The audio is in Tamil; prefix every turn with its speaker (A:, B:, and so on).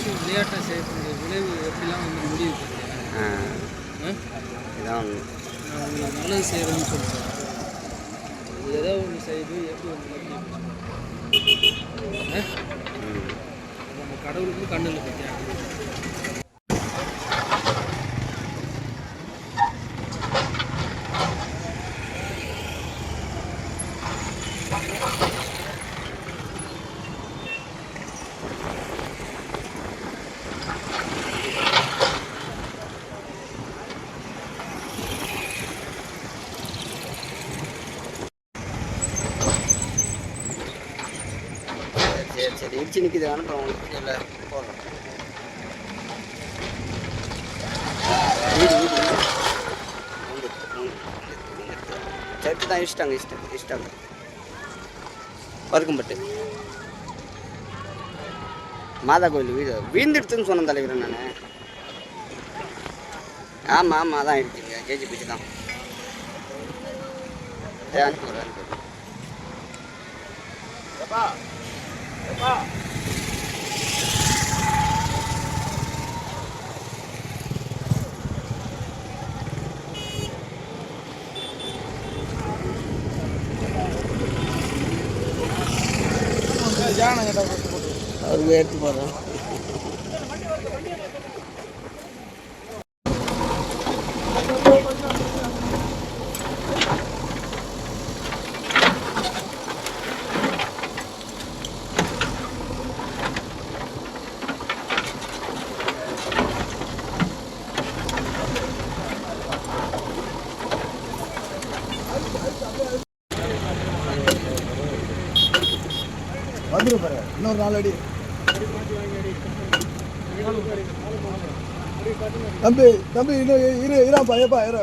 A: விஷயம் விளையாட்டாக செய்யக்கூடிய விளைவு எப்படிலாம் வந்து முடிவு
B: இதான். ஒன்று
A: உங்களுக்கு நல்லது செய்கிறேன்னு சொல்கிறேன் ஏதோ ஒன்று செய்து எப்படி?
B: ம்.
A: நம்ம கடவுளுக்கு கண்ணில் பற்றியா
B: சரி சரி. இடிச்சு நிற்கிது அனுப்புகிறோம் உங்களுக்கு இல்லை போடுறோம் வீடு தான் இஷ்டாங்க இஷ்டம் இஷ்டாங்க. வறுக்கும்பட்டு மாதா கோயில் வீடு. வீழ்ந்துடுத்துன்னு சொன்ன தலைவர் நான். ஆமாம் ஆமாம் அதான் இருக்குங்க கேஜி பிச்சு தான். சரி, அனுப்பிவிடுறேன் அது எடுத்து போடுறேன்
C: வந்துரு பாரு. இன்னொரு நாலு அடி. தம்பி தம்பி இன்னும் இரு இராப்பா ஏப்பா இரு.